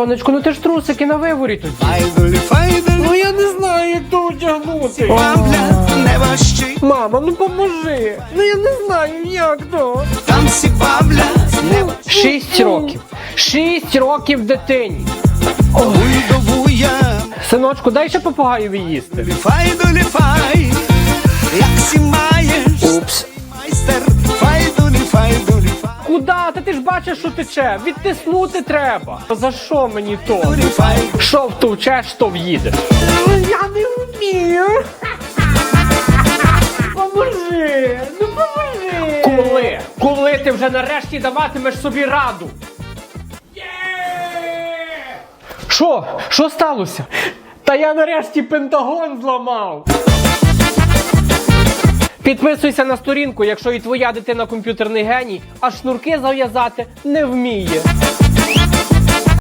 Сонечко, ну ти ж трусики на виворі. Файдолі, файдолі, Ну я не знаю, як то одягнути. Мама, ну поможи. Ну я не знаю, як то. Танці бабля, не Шість років. Шість років дитині. Синочку, дай ще попугаєві їсти. Файдолі, фай, як сі маєш, Упс. майстер. Файдолі, Та ти ж бачиш, що тече. Відтиснути треба. За що мені то? Що втовчеш, що в'їдеш. Я не вмію. Поможи. Ну поможи. Коли? Коли ти вже нарешті даватимеш собі раду? Що? Що сталося? Та я нарешті пентагон зламав. Підписуйся на сторінку, якщо і твоя дитина комп'ютерний геній, а шнурки зав'язати не вміє.